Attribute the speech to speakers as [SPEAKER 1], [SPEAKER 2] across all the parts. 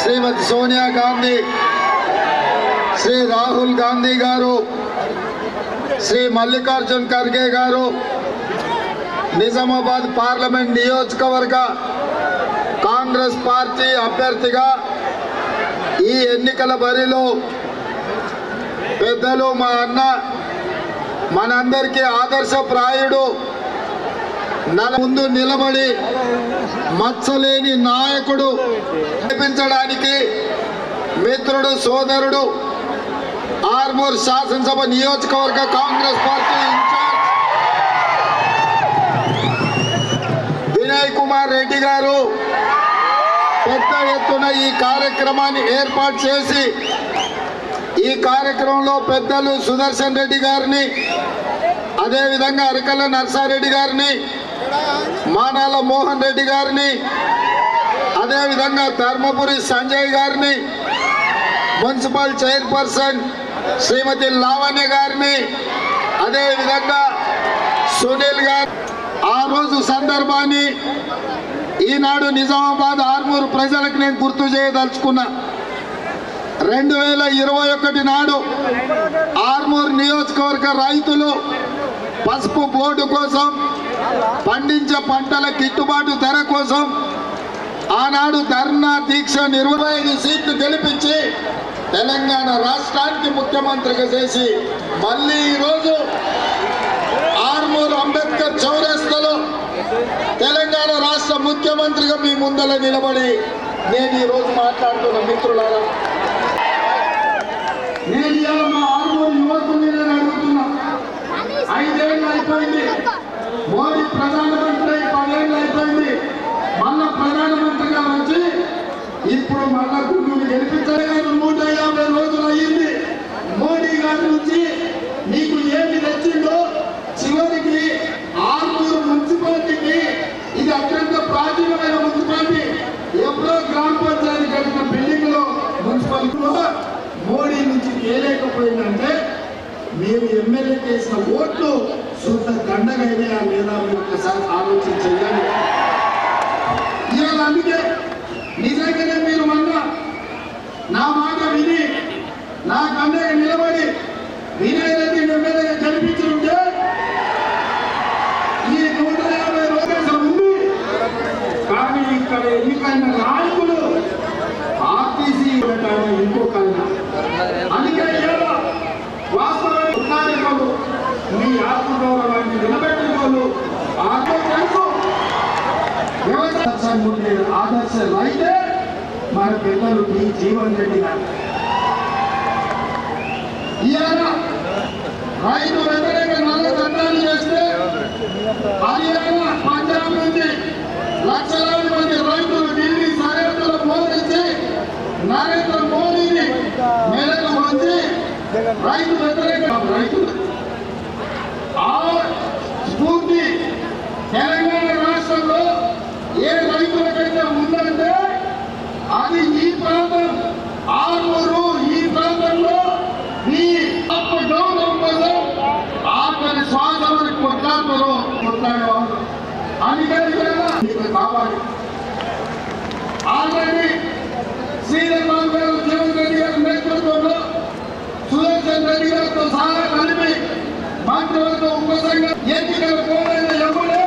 [SPEAKER 1] శ్రీమతి సోనియా గాంధీ శ్రీ రాహుల్ గాంధీ గారు శ్రీ మల్లికార్జున్ ఖర్గే గారు నిజామాబాద్ పార్లమెంట్ నియోజకవర్గ కాంగ్రెస్ పార్టీ అభ్యర్థిగా ఈ ఎన్నికల బరిలో పెద్దలు మా అన్న మనందరికీ ఆదర్శప్రాయుడు నల ముందు నిలబడి మచ్చలేని నాయకుడు నడిపించడానికి మిత్రుడు సోదరుడు ఆర్మూర్ శాసనసభ నియోజకవర్గ Congress party incharge Vinay Kumar Reddy garu పెద్ద ఎత్తున ఈ కార్యక్రమాన్ని ఏర్పాటు చేసి ఈ కార్యక్రమంలో పెద్దలు సుదర్శన్ రెడ్డి గారిని అదేవిధంగా అరకల నర్సారెడ్డి గారిని మానాల మోహన్ రెడ్డి గారిని అదేవిధంగా ధర్మపురి సంజయ్ గారిని మున్సిపల్ చైర్పర్సన్ శ్రీమతి లావణ్య గారిని అదేవిధంగా సునీల్ గారు. ఆ రోజు సందర్భాన్ని ఈనాడు నిజామాబాద్ ఆర్మూరు ప్రజలకు నేను గుర్తు చేయదలుచుకున్నా. రెండు వేల ఇరవై ఒకటి నాడు ఆర్మూర్ నియోజకవర్గ రైతులు పసుపు బోర్డు కోసం పండించే పంటల గిట్టుబాటు ధర కోసం ఆనాడు ధర్నా దీక్ష ఇరవై ఐదు సీట్లు గెలిపించి తెలంగాణ రాష్ట్రానికి ముఖ్యమంత్రిగా చేసి మళ్ళీ ఈరోజు ఆర్మూర్ అంబేద్కర్ చౌరస్తలో తెలంగాణ రాష్ట్ర ముఖ్యమంత్రిగా మీ ముందర నిలబడి నేను ఈరోజు మాట్లాడుతున్న మిత్రులారా నేను మా ఆర్మూర్ యువకుని నేను అడుగుతున్నా. ఐదేళ్ళు అయిపోయింది మోడీ ప్రధానమంత్రి అయి పదేళ్ళు అయిపోయింది మళ్ళా ప్రధానమంత్రిగా వచ్చి ఇప్పుడు మళ్ళా గుండూరు గెలిపించాలి గారు నూట యాభై రోజులు అయ్యింది మోడీ గారి నుంచి నీకు ఏమి తెచ్చిందో చివరికి ఆర్మూరు మున్సిపాలిటీకి ఇది అత్యంత ప్రాచీనమైన మున్సిపాలిటీ ఎప్పుడో గ్రామ పంచాయతీ కట్టిన బిల్డింగ్లో మున్సిపాలిటీలో మోడీ నుంచి తేలేకపోయిందంటే మీరు ఎమ్మెల్యే చేసిన ఓట్లు శుద్ధ దండగైనా లేదా మీరు ఒకసారి ఆలోచన చేయాలి. ఇవాళ అందుకే నిజంగానే మీరు మొన్న నా మాట విని నా కండగా నిలబడి వినయ్ రెడ్డి ఎమ్మెల్యేగా పిల్లలు మీ జీవన్ రెడ్డి గారు. ఇవాళ రైతు వ్యతిరేక నల్ల చట్టాన్ని చేస్తే హర్యానా పంజాబ్ నుంచి లక్షలాది మంది రైతులు ఢిల్లీ సరిహద్దులు మోదరించి నరేంద్ర మోడీని మేరకు వచ్చి రైతు వ్యతిరేక రైతులు. ఆ స్ఫూర్తి తెలంగాణ రాష్ట్రంలో ఏ రైతులకైతే ఉందంటే అది ఈ ప్రాంతం ఆర్మూరు ఈ ప్రాంతంలో ఈ ఆత్మ గౌరవం కోసం ఆఖరి శ్వాస వరకు కొట్లాడతారు కొట్లాడేవాళ్ళు అందుకని కదా మీకు కావాలి ఆల్రెడీ శ్రీరామ్ గారు జీవన్ రెడ్డి గారి నేతృత్వంలో సుదర్శన్ రెడ్డి గారితో సహా కలిపి మంత్రివర్గ ఉపసంఘం ఎన్నికలు పోలైన ఎవరే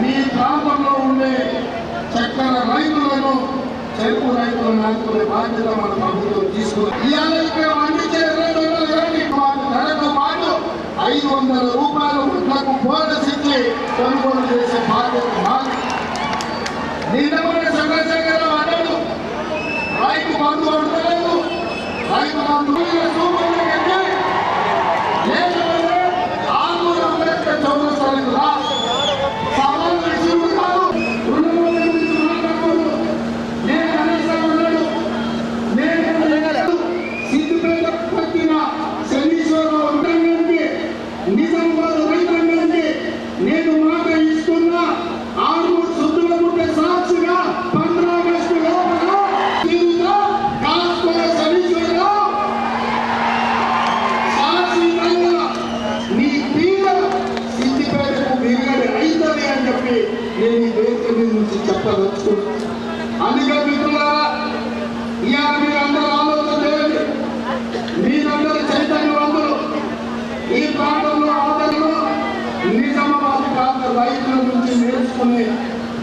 [SPEAKER 1] మీ ప్రాంతంలో ఉండే చక్కెర రైతులను చెరుకు రైతులను ఆదుకునే బాధ్యత మన ప్రభుత్వం తీసుకుని ఇవాళ ఇక్కడ అందించే రెండు వందల ధరతో పాటు ఐదు వందల రూపాయల వడ్లకు బోనస్ ఇచ్చి కొనుగోలు చేసే బాధ్యత మాది నిన్నమనే చంద్రశేఖర అన్నాడు రైతు బంధు అడగలేదు రైతు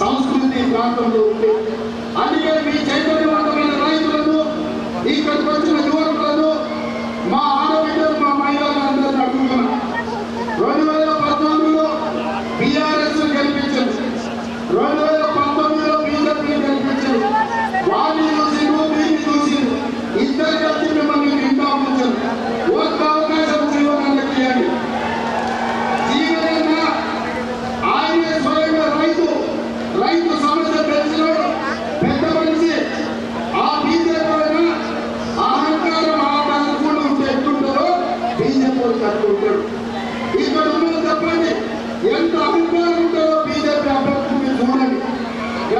[SPEAKER 1] సంస్కృతి సంస్కృతి ప్రాంతంలో ఉంది అందుకే మీ మాత్రమైన రైతులను ఇక్కడికి వచ్చిన యువకులను మా ఆడబిడ్డలు మా మహిళలందరూ అడుగుతున్నాం. రెండు వేల పద్నాలుగులో బీఆర్ఎస్ గెలిపించింది రెండు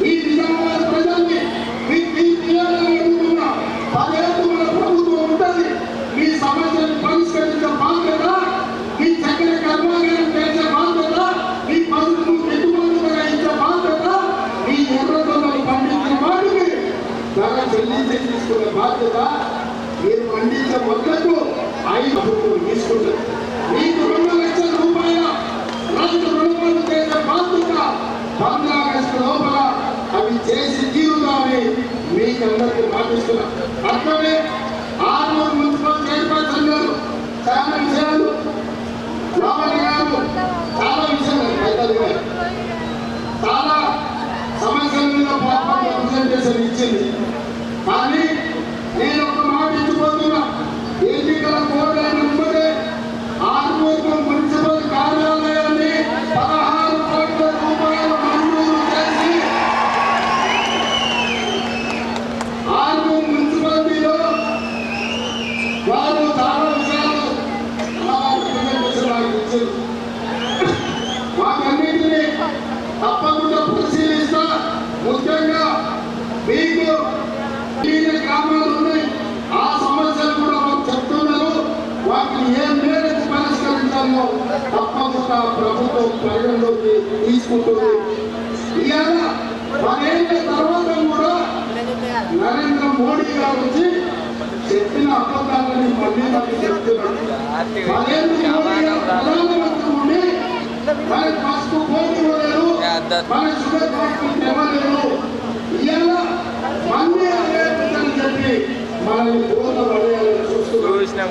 [SPEAKER 1] Y vamos చేసి తీరుతామని మీకందరికీ పాటిస్తున్నా. అట్లనే ఆరుగురు మున్సిపల్ చైర్పర్సన్ గారు చాలా విషయాలు రామణి గారు చాలా విషయాలు చాలా సమస్యల మీద ప్రెజెంటేషన్ ఇచ్చింది కానీ విషయాలను తప్పకుండా ప్రభుత్వం పరిగణలోకి తీసుకుంటుంది. ఇవాళ పదేళ్ళ తర్వాత కూడా నరేంద్ర మోడీ గారు వచ్చి చెప్పిన అబద్ధాలని మళ్ళీ నాకు పదేళ్ళు మన ఫస్ట్ ఇవాళ మళ్ళీ అదే చెప్పి మనల్ని బోధ పడేయాలని చూస్తున్నాం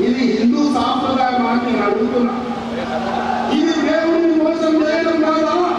[SPEAKER 1] ఇది హిందూ సాంప్రదాయం అని నేను అడుగుతున్నా. ఇది దేవుడిని మోసం చేయడం కాదా?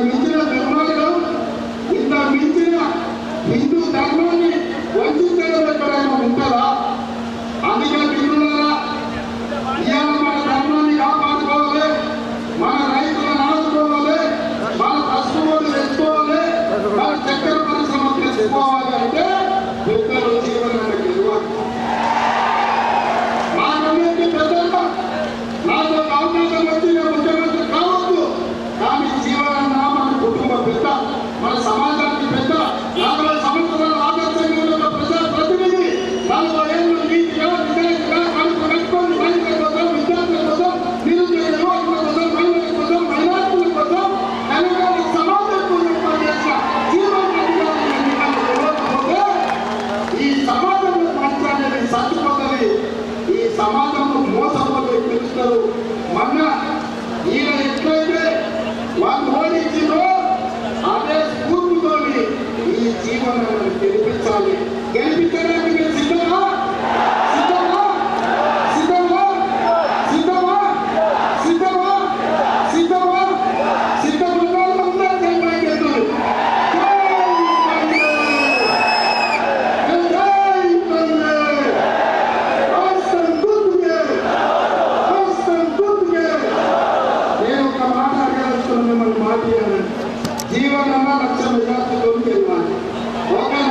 [SPEAKER 1] మిగిలిన జీవనాన్ని గెలిపించాలి గెలిపించడానికి మీరు సిద్ధమా? సిద్ధమా? సిద్ధమా? సిద్ధమా? సిద్ధమా? సిద్ధమా? సిద్ధమున్న వాళ్ళందరూ జయమని నేను ఒక మాట అడగలుగుతున్న మిమ్మల్ని మాట ఇవ్వాలని లక్ష మెజార్టీలోకి వెళ్ళాలి Woo!